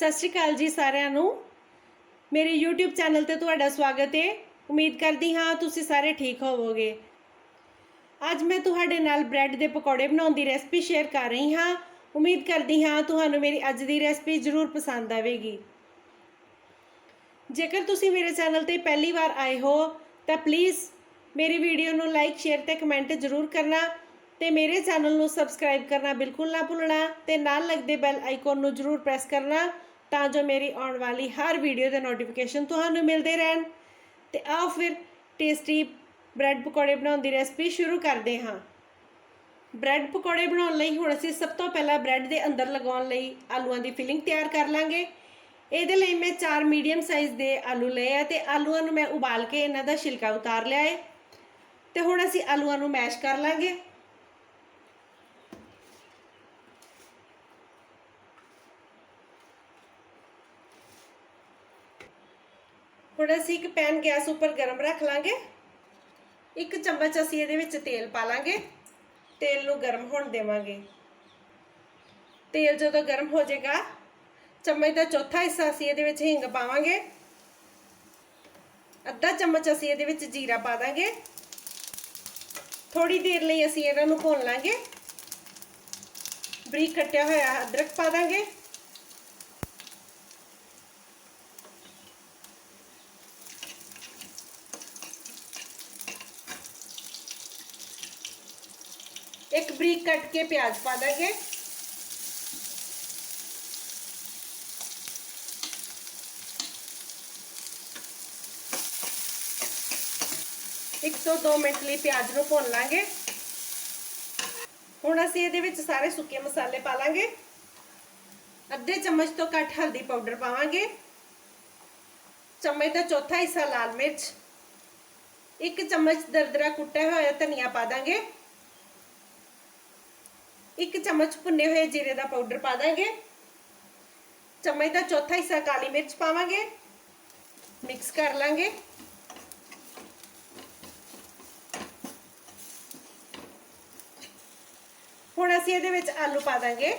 ਸਤਿ ਸ਼੍ਰੀ ਅਕਾਲ ਜੀ ਸਾਰਿਆਂ ਨੂੰ। ਮੇਰੇ YouTube ਚੈਨਲ ਤੇ ਤੁਹਾਡਾ ਸਵਾਗਤ ਹੈ ਉਮੀਦ ਕਰਦੀ ਹਾਂ ਤੁਸੀਂ ਸਾਰੇ ਠੀਕ ਹੋਵੋਗੇ। ਅੱਜ ਮੈਂ ਤੁਹਾਡੇ ਨਾਲ ਬ੍ਰੈਡ ਦੇ ਪਕੌੜੇ ਬਣਾਉਣ ਦੀ ਰੈਸਪੀ ਸ਼ੇਅਰ ਕਰ ਰਹੀ ਹਾਂ। ਉਮੀਦ ਕਰਦੀ ਹਾਂ ਤੁਹਾਨੂੰ ਮੇਰੀ ਅੱਜ ਦੀ ਰੈਸਪੀ ਜ਼ਰੂਰ ਪਸੰਦ ਆਵੇਗੀ। ਜੇਕਰ ਤੁਸੀਂ ਮੇਰੇ ਚੈਨਲ ਤੇ ਪਹਿਲੀ ਵਾਰ ਆਏ ਹੋ, ਤਾਂ ਪਲੀਜ਼ ਮੇਰੀ ਵੀਡੀਓ ਨੂੰ ਲਾਈਕ ਸ਼ੇਅਰ ਤੇ ਕਮੈਂਟ ਜ਼ਰੂਰ ਕਰਨਾ ਤੇ ਮੇਰੇ ਚੈਨਲ ਨੂੰ ਸਬਸਕ੍ਰਾਈਬ ਕਰਨਾ ਬਿਲਕੁਲ ਨਾ ਭੁੱਲਣਾ ਤੇ ਨਾਲ ਲੱਗਦੇ ਬੈਲ ਆਈਕਨ ਨੂੰ ਜ਼ਰੂਰ ਪ੍ਰੈਸ ਕਰਨਾ ਤਾਂ ਜੋ ਮੇਰੀ ਆਉਣ ਵਾਲੀ ਹਰ ਵੀਡੀਓ ਦੇ ਨੋਟੀਫਿਕੇਸ਼ਨ ਤੁਹਾਨੂੰ ਮਿਲਦੇ ਰਹਿਣ। ਤੇ ਆਓ ਫਿਰ ਟੇਸਟੀ ਬ੍ਰੈਡ ਪਕੌੜੇ ਬਣਾਉਣ ਦੀ ਰੈਸਪੀ ਸ਼ੁਰੂ ਕਰਦੇ ਹਾਂ। ਬ੍ਰੈਡ ਪਕੌੜੇ ਬਣਾਉਣ ਲਈ ਹੁਣ ਅਸੀਂ ਸਭ ਤੋਂ ਪਹਿਲਾਂ ਬ੍ਰੈਡ ਦੇ ਅੰਦਰ ਲਗਾਉਣ ਲਈ ਆਲੂਆਂ ਦੀ ਫਿਲਿੰਗ ਤਿਆਰ ਕਰ ਲਾਂਗੇ। ਇਹਦੇ ਲਈ ਮੈਂ 4 ਮੀਡੀਅਮ ਸਾਈਜ਼ ਦੇ ਆਲੂ ਲਏ ਆ ਤੇ ਆਲੂਆਂ ਨੂੰ ਮੈਂ ਉਬਾਲ ਕੇ ਇਹਨਾਂ ਦਾ ਛਿਲਕਾ ਉਤਾਰ ਲਿਆ ਹੈ ਤੇ ਹੁਣ ਅਸੀਂ ਆਲੂਆਂ ਨੂੰ ਮੈਸ਼ ਕਰ ਲਾਂਗੇ। ਹੁਣ ਅਸੀਂ ਇੱਕ ਪੈਨ ਗੈਸ ਉੱਪਰ ਗਰਮ ਰੱਖ ਲਾਂਗੇ। ਇੱਕ ਚਮਚ ਅਸੀਂ ਇਹਦੇ ਵਿੱਚ ਤੇਲ ਪਾ ਲਾਂਗੇ। ਤੇਲ ਨੂੰ ਗਰਮ ਹੋਣ ਦੇਵਾਂਗੇ। ਤੇਲ ਜਦੋਂ ਗਰਮ ਹੋ ਜਾਏਗਾ, ਚਮਚ ਦਾ ਚੌਥਾ ਹਿੱਸਾ ਅਸੀਂ ਇਹਦੇ ਵਿੱਚ ਹਿੰਗ ਪਾਵਾਂਗੇ। ਅੱਧਾ ਚਮਚ ਅਸੀਂ ਇਹਦੇ ਵਿੱਚ ਜੀਰਾ ਪਾ ਦਾਂਗੇ। ਥੋੜੀ ਦੇਰ ਲਈ ਅਸੀਂ ਇਹਨਾਂ ਨੂੰ ਭੁੰਨ ਲਾਂਗੇ। ਬਰੀਕ ਕੱਟਿਆ ਹੋਇਆ ਅਦਰਕ ਪਾ ਦਾਂਗੇ। ਇੱਕ ਬਰੀਕ ਕੱਟ ਕੇ ਪਿਆਜ਼ ਪਾ ਦਾਂਗੇ ਇੱਕ ਤੋਂ 2 ਮਿੰਟ ਲਈ ਪਿਆਜ਼ ਨੂੰ ਭੁੰਨ ਲਾਂਗੇ ਹੁਣ ਅਸੀਂ ਇਹਦੇ ਵਿੱਚ ਸਾਰੇ ਸੁੱਕੇ ਮਸਾਲੇ ਪਾ ਲਾਂਗੇ ਅੱਧੇ ਚਮਚ ਤੋਂ ਘੱਟ ਹਲਦੀ ਪਾਊਡਰ ਪਾਵਾਂਗੇ ਚਮਚ ਦਾ ਚੌਥਾ ਹਿੱਸਾ ਲਾਲ ਮਿਰਚ ਇੱਕ ਚਮਚ ਦਰਦਰਾ ਕੁੱਟਿਆ ਹੋਇਆ ਧਨੀਆ ਪਾ ਦਾਂਗੇ ਇੱਕ ਚਮਚ ਭੁੰਨੇ ਹੋਏ ਜੀਰੇ ਦਾ ਪਾਊਡਰ ਪਾ ਦਾਂਗੇ। ਚਮਚ ਦਾ ਚੌਥਾ ਹਿੱਸਾ ਕਾਲੀ ਮਿਰਚ ਪਾਵਾਂਗੇ। ਮਿਕਸ ਕਰ ਲਾਂਗੇ। ਹੁਣ ਅਸੀਂ ਇਹਦੇ ਵਿੱਚ ਆਲੂ ਪਾ ਦਾਂਗੇ।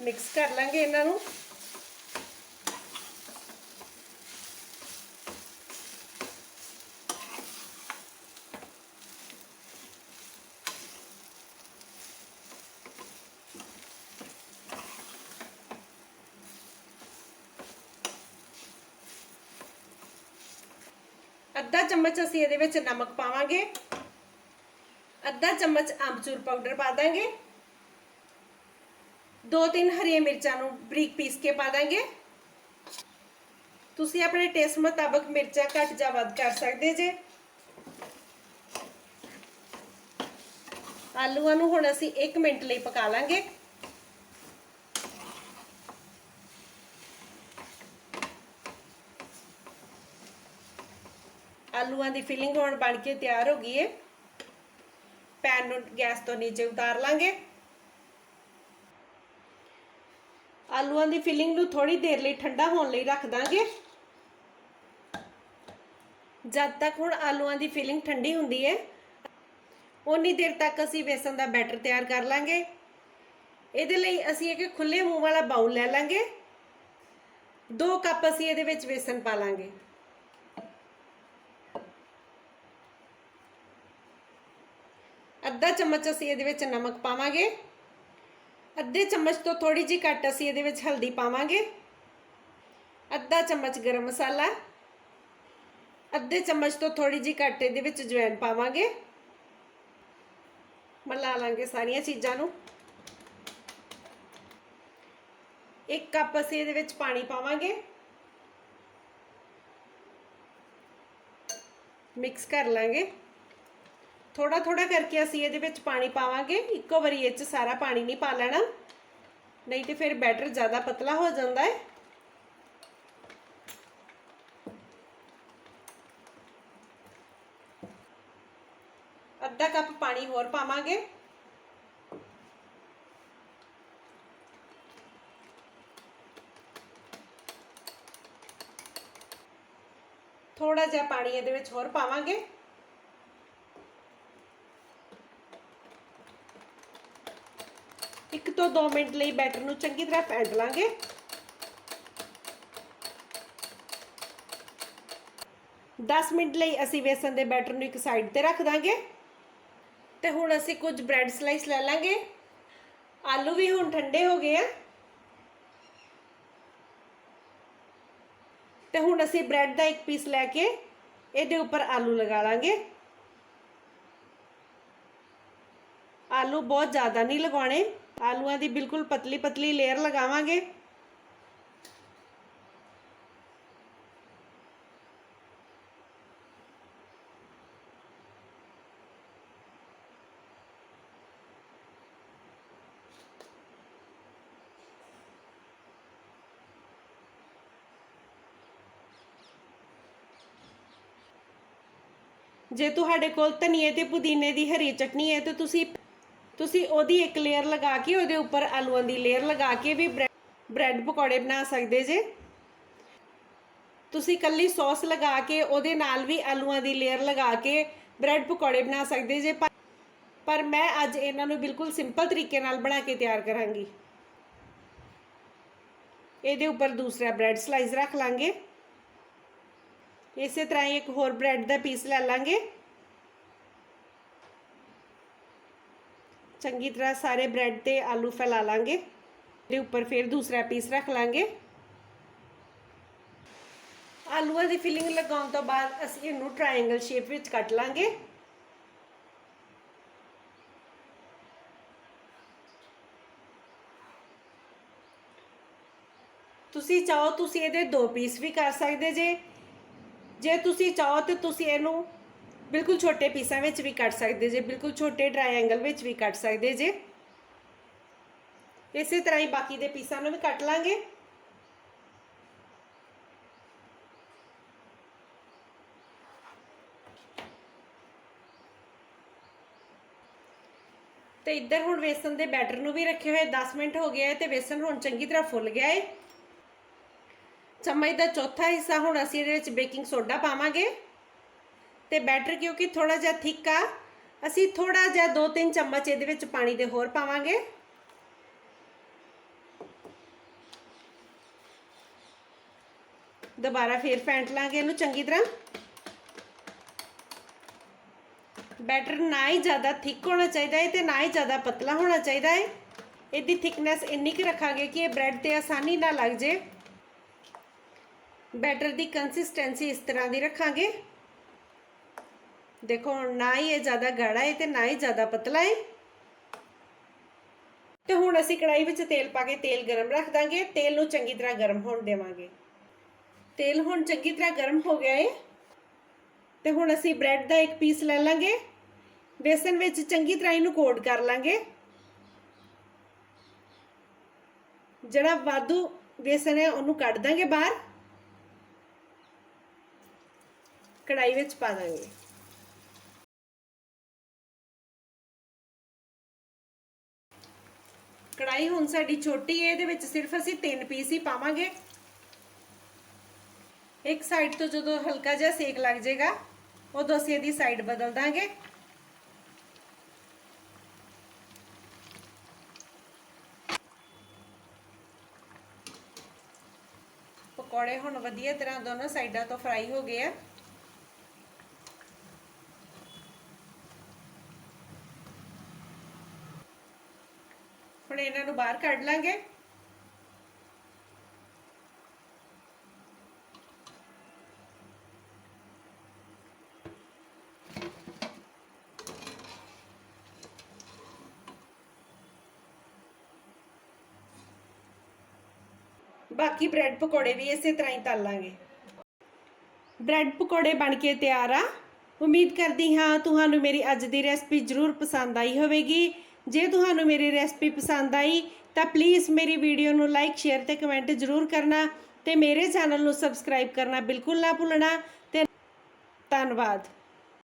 ਮਿਕਸ ਕਰ ਲਾਂਗੇ ਇਹਨਾਂ ਨੂੰ। ਅੱਧਾ ਚਮਚ ਅਸੀਂ ਇਹਦੇ ਵਿੱਚ ਨਮਕ ਪਾਵਾਂਗੇ। ਅੱਧਾ ਚਮਚ ਅੰਬਚੂਰ ਪਾਊਡਰ ਪਾ ਦਾਂਗੇ। ਦੋ ਤਿੰਨ ਹਰੀਆਂ ਮਿਰਚਾਂ ਨੂੰ ਬਰੀਕ ਪੀਸ ਕੇ ਪਾ ਦਾਂਗੇ। ਤੁਸੀਂ ਆਪਣੇ ਟੇਸਟ ਮੁਤਾਬਕ ਮਿਰਚਾਂ ਘੱਟ ਜਾਂ ਵੱਧ ਕਰ ਸਕਦੇ ਜੇ। ਆਲੂਆਂ ਨੂੰ ਹੁਣ ਅਸੀਂ 1 ਮਿੰਟ ਲਈ ਪਕਾ ਲਾਂਗੇ। ਆਲੂਆਂ ਦੀ ਫਿਲਿੰਗ ਹੁਣ ਬਣ ਕੇ ਤਿਆਰ ਹੋ ਗਈ ਹੈ ਪੈਨ ਨੂੰ ਗੈਸ ਤੋਂ ਨੀਚੇ ਉਤਾਰ ਲਾਂਗੇ। ਆਲੂਆਂ ਦੀ ਫਿਲਿੰਗ ਨੂੰ ਥੋੜੀ ਦੇਰ ਲਈ ਠੰਡਾ ਹੋਣ ਲਈ ਰੱਖ ਦਾਂਗੇ। ਜਦ ਤੱਕ ਹੁਣ ਆਲੂਆਂ ਦੀ ਫਿਲਿੰਗ ਠੰਡੀ ਹੁੰਦੀ ਹੈ ਉਨੀ ਦੇਰ ਤੱਕ ਅਸੀਂ ਬੇਸਨ ਦਾ ਬੈਟਰ ਤਿਆਰ ਕਰ ਲਾਂਗੇ। ਇਹਦੇ ਲਈ ਅਸੀਂ ਇੱਕ ਖੁੱਲੇ ਮੂੰਹ ਵਾਲਾ ਬਾਉਲ ਲੈ ਲਾਂਗੇ। 2 ਕੱਪ ਅਸੀਂ ਇਹਦੇ ਵਿੱਚ ਬੇਸਨ ਪਾ ਲਾਂਗੇ। ਅੱਧਾ ਚਮਚ ਅਸੀਂ ਇਹਦੇ ਵਿੱਚ ਨਮਕ ਪਾਵਾਂਗੇ। ਅੱਧੇ ਚਮਚ ਤੋਂ ਥੋੜੀ ਜਿਹੀ ਘੱਟ ਅਸੀਂ ਇਹਦੇ ਵਿੱਚ ਹਲਦੀ ਪਾਵਾਂਗੇ। ਅੱਧਾ ਚਮਚ ਗਰਮ ਮਸਾਲਾ। ਅੱਧੇ ਚਮਚ ਤੋਂ ਥੋੜੀ ਜਿਹੀ ਘੱਟ ਇਹਦੇ ਵਿੱਚ ਜਵੈਣ ਪਾਵਾਂਗੇ। ਮਿਲਾ ਲਾਂਗੇ ਸਾਰੀਆਂ ਚੀਜ਼ਾਂ ਨੂੰ। ਇੱਕ ਕੱਪ ਅਸੀਂ ਇਹਦੇ ਵਿੱਚ ਪਾਣੀ ਪਾਵਾਂਗੇ। ਮਿਕਸ ਕਰ ਲਾਂਗੇ। ਥੋੜਾ ਥੋੜਾ ਕਰਕੇ ਅਸੀਂ ਇਹਦੇ ਵਿੱਚ ਪਾਣੀ ਪਾਵਾਂਗੇ। ਇੱਕੋ ਵਾਰੀ ਇਹ ਚ ਸਾਰਾ ਪਾਣੀ ਨਹੀਂ ਪਾ ਲੈਣਾ। ਨਹੀਂ ਤੇ ਫਿਰ ਬੈਟਰ ਜ਼ਿਆਦਾ ਪਤਲਾ ਹੋ ਜਾਂਦਾ ਹੈ। ਅੱਧਾ ਕੱਪ ਪਾਣੀ ਹੋਰ ਪਾਵਾਂਗੇ। ਥੋੜਾ ਜਿਹਾ ਪਾਣੀ ਇਹਦੇ ਵਿੱਚ ਹੋਰ ਪਾਵਾਂਗੇ ਇੱਕ ਤੋਂ 2 ਮਿੰਟ ਲਈ ਬੈਟਰ ਨੂੰ ਚੰਗੀ ਤਰ੍ਹਾਂ ਫੈਂਟ ਲਾਂਗੇ। ਦਸ ਮਿੰਟ ਲਈ ਅਸੀਂ ਵੇਸਣ ਦੇ ਬੈਟਰ ਨੂੰ ਇੱਕ ਸਾਈਡ ਤੇ ਰੱਖ ਦਾਂਗੇ ਤੇ ਹੁਣ ਅਸੀਂ ਕੁਝ ਬ੍ਰੈਡ ਸਲਾਈਸ ਲੈ ਲਾਂਗੇ। ਆਲੂ ਵੀ ਹੁਣ ਠੰਡੇ ਹੋ ਗਏ ਆ। ਤੇ ਹੁਣ ਅਸੀਂ ਬ੍ਰੈਡ ਦਾ ਇੱਕ ਪੀਸ ਲੈ ਕੇ ਇਹਦੇ ਉੱਪਰ ਆਲੂ ਲਗਾ ਲਾਂਗੇ। ਆਲੂ ਬਹੁਤ ਜ਼ਿਆਦਾ ਨਹੀਂ ਲਗਾਉਣੇ। ਆਲੂਆਂ ਦੀ ਬਿਲਕੁਲ ਪਤਲੀ ਪਤਲੀ ਲੇਅਰ ਲਗਾਵਾਂਗੇ ਜੇ ਤੁਹਾਡੇ ਕੋਲ ਧਨੀਏ ਤੇ ਪੁਦੀਨੇ ਦੀ ਹਰੀ ਚਟਨੀ ਹੈ ਤੇ ਤੁਸੀਂ ਤੁਸੀਂ ਉਹਦੀ ਇੱਕ ਲੇਅਰ ਲਗਾ ਕੇ ਉਹਦੇ ਉੱਪਰ ਆਲੂਆਂ ਦੀ ਲੇਅਰ ਲਗਾ ਕੇ ਵੀ ਬ੍ਰੈਡ ਪਕੌੜੇ ਬਣਾ ਸਕਦੇ ਜੇ। ਤੁਸੀਂ ਕੱਲੀ ਸੌਸ ਲਗਾ ਕੇ ਉਹਦੇ ਨਾਲ ਵੀ ਆਲੂਆਂ ਦੀ ਲੇਅਰ ਲਗਾ ਕੇ ਬ੍ਰੈਡ ਪਕੌੜੇ ਬਣਾ ਸਕਦੇ ਜੇ, ਪਰ- ਮੈਂ ਅੱਜ ਇਹਨਾਂ ਨੂੰ ਬਿਲਕੁਲ ਸਿੰਪਲ ਤਰੀਕੇ ਨਾਲ ਬਣਾ ਕੇ ਤਿਆਰ ਕਰਾਂਗੀ। ਇਹਦੇ ਉੱਪਰ ਦੂਸਰਾ ਬ੍ਰੈਡ ਸਲਾਈਸ ਰੱਖ ਲਾਂਗੇ। ਇਸੇ ਤਰ੍ਹਾਂ ਹੀ ਇੱਕ ਹੋਰ ਬ੍ਰੈਡ ਦਾ ਪੀਸ ਲੈ ਲਾਂਗੇ। ਚੰਗੀ ਤਰ੍ਹਾਂ ਸਾਰੇ ਬ੍ਰੈਡ ਤੇ ਆਲੂ ਫੈਲਾ ਲਾਂਗੇ। ਇਹਦੇ ਉੱਪਰ ਫਿਰ ਦੂਸਰਾ ਪੀਸ ਰੱਖ ਲਾਂਗੇ। ਆਲੂਆਂ ਦੀ ਫਿਲਿੰਗ ਲਗਾਉਣ ਤੋਂ ਬਾਅਦ ਅਸੀਂ ਇਹਨੂੰ ਟ੍ਰਾਇੰਗਲ ਸ਼ੇਪ ਵਿੱਚ ਕੱਟ ਲਾਂਗੇ। ਤੁਸੀਂ ਚਾਹੋ ਤੁਸੀਂ ਇਹਦੇ ਦੋ ਪੀਸ ਵੀ ਕਰ ਸਕਦੇ ਜੇ। ਜੇ ਤੁਸੀਂ ਚਾਹੋ ਤੇ ਤੁਸੀਂ ਇਹਨੂੰ ਬਿਲਕੁਲ ਛੋਟੇ ਪੀਸਾਂ ਵਿੱਚ ਵੀ ਕੱਟ ਸਕਦੇ ਜੇ, ਬਿਲਕੁਲ ਛੋਟੇ ਟ੍ਰਾਇੰਗਲ ਵਿੱਚ ਵੀ ਕੱਟ ਸਕਦੇ ਜੇ। ਇਸੇ ਤਰ੍ਹਾਂ ਹੀ ਬਾਕੀ ਦੇ ਪੀਸਾਂ ਨੂੰ ਵੀ ਕੱਟ ਲਾਂਗੇ। ਤੇ ਇੱਧਰ ਹੁਣ ਵੇਸਣ ਦੇ ਬੈਟਰ ਨੂੰ ਵੀ ਰੱਖੇ ਹੋਏ 10 ਮਿੰਟ ਹੋ ਗਿਆ ਹੈ ਤੇ ਵੇਸਣ ਹੁਣ ਚੰਗੀ ਤਰ੍ਹਾਂ ਫੁੱਲ ਗਿਆ ਹੈ ਚਮਚ ਦਾ ਚੌਥਾ ਹਿੱਸਾ ਹੁਣ ਅਸੀਂ ਇਹਦੇ ਵਿੱਚ ਬੇਕਿੰਗ ਸੋਡਾ ਪਾਵਾਂਗੇ। ਤੇ ਬੈਟਰ ਕਿਉਂਕਿ ਥੋੜਾ ਜਿਹਾ ਥਿੱਕ ਆ। ਅਸੀਂ ਥੋੜਾ ਜਿਹਾ 2-3 ਚਮਚ ਇਹਦੇ ਵਿੱਚ ਪਾਣੀ ਦੇ ਹੋਰ ਪਾਵਾਂਗੇ। ਦੁਬਾਰਾ ਫੇਰ ਫੈਂਟ ਲਾਂਗੇ ਇਹਨੂੰ ਚੰਗੀ ਤਰ੍ਹਾਂ। ਬੈਟਰ ਨਾ ਹੀ ਜ਼ਿਆਦਾ ਥਿੱਕ ਹੋਣਾ ਚਾਹੀਦਾ ਹੈ ਤੇ ਨਾ ਹੀ ਜ਼ਿਆਦਾ ਪਤਲਾ ਹੋਣਾ ਚਾਹੀਦਾ ਹੈ ਇਹਦੀ ਥਿਕਨੈਸ ਇੰਨੀ ਕਿ ਰੱਖਾਂਗੇ ਕਿ ਇਹ ਬ੍ਰੈਡ ਤੇ ਆਸਾਨੀ ਨਾਲ ਲੱਗ ਜੇ। ਬੈਟਰ ਦੀ ਕੰਸਿਸਟੈਂਸੀ ਇਸ ਤਰ੍ਹਾਂ ਦੀ ਰੱਖਾਂਗੇ। ਦੇਖੋ, ਨਾ ਹੀ ਇਹ ਜ਼ਿਆਦਾ ਗਾੜਾ ਹੈ ਤੇ ਨਾ ਹੀ ਜ਼ਿਆਦਾ ਪਤਲਾ ਹੈ ਤੇ ਹੁਣ ਅਸੀਂ ਕੜਾਈ ਵਿੱਚ ਤੇਲ ਪਾ ਕੇ ਤੇਲ ਗਰਮ ਰੱਖ ਦਾਂਗੇ। ਤੇਲ ਨੂੰ ਚੰਗੀ ਤਰ੍ਹਾਂ ਗਰਮ ਹੋਣ ਦੇਵਾਂਗੇ। ਤੇਲ ਹੁਣ ਚੰਗੀ ਤਰ੍ਹਾਂ ਗਰਮ ਹੋ ਗਿਆ ਹੈ ਤੇ ਹੁਣ ਅਸੀਂ ਬ੍ਰੈਡ ਦਾ ਇੱਕ ਪੀਸ ਲੈ ਲਾਂਗੇ। ਬੇਸਨ ਵਿੱਚ ਚੰਗੀ ਤਰ੍ਹਾਂ ਇਹਨੂੰ ਕੋਟ ਕਰ ਲਾਂਗੇ। ਜਿਹੜਾ ਵਾਧੂ ਬੇਸਨ ਹੈ, ਉਹਨੂੰ ਕੱਢ ਦਾਂਗੇ ਬਾਹਰ। ਕੜਾਈ ਵਿੱਚ ਪਾ ਦਾਂਗੇ। ਕੜਾਈ ਹੁਣ ਸਾਡੀ ਛੋਟੀ ਹੈ ਇਹਦੇ ਵਿੱਚ ਸਿਰਫ ਅਸੀਂ ਤਿੰਨ ਪੀਸ ਹੀ ਪਾਵਾਂਗੇ। ਇੱਕ ਸਾਈਡ ਤੋਂ ਜਦੋਂ ਹਲਕਾ ਜਿਹਾ ਸੇਕ ਲੱਗ ਜਾਏਗਾ, ਉਦੋਂ ਅਸੀਂ ਇਹਦੀ ਸਾਈਡ ਬਦਲ ਦਾਂਗੇ। ਪਕੌੜੇ ਹੁਣ ਵਧੀਆ ਤਰ੍ਹਾਂ ਦੋਨੋਂ ਸਾਈਡਾਂ ਤੋਂ ਫਰਾਈ ਹੋ ਗਏ ਆ। ਇਹਨਾਂ ਨੂੰ ਬਾਹਰ ਕੱਢ ਲਾਂਗੇ। ਬਾਕੀ ਬ੍ਰੈਡ ਪਕੌੜੇ ਵੀ ਇਸੇ ਤਰ੍ਹਾਂ ਹੀ ਤਲ ਲਾਂਗੇ। ਬ੍ਰੈਡ ਪਕੌੜੇ ਬਣ ਕੇ ਤਿਆਰ ਆ। ਉਮੀਦ ਕਰਦੀ ਹਾਂ ਤੁਹਾਨੂੰ ਮੇਰੀ ਅੱਜ ਦੀ ਰੈਸਪੀ ਜ਼ਰੂਰ ਪਸੰਦ ਆਈ ਹੋਵੇਗੀ। ਜੇ ਤੁਹਾਨੂੰ ਮੇਰੀ ਰੈਸਪੀ ਪਸੰਦ ਆਈ, ਤਾਂ ਪਲੀਜ਼ ਮੇਰੀ ਵੀਡੀਓ ਨੂੰ ਲਾਈਕ ਸ਼ੇਅਰ ਤੇ ਕਮੈਂਟ ਜ਼ਰੂਰ ਕਰਨਾ ਤੇ ਮੇਰੇ ਚੈਨਲ ਨੂੰ ਸਬਸਕ੍ਰਾਈਬ ਕਰਨਾ ਬਿਲਕੁਲ ਨਾ ਭੁੱਲਣਾ ਤੇ ਧੰਨਵਾਦ।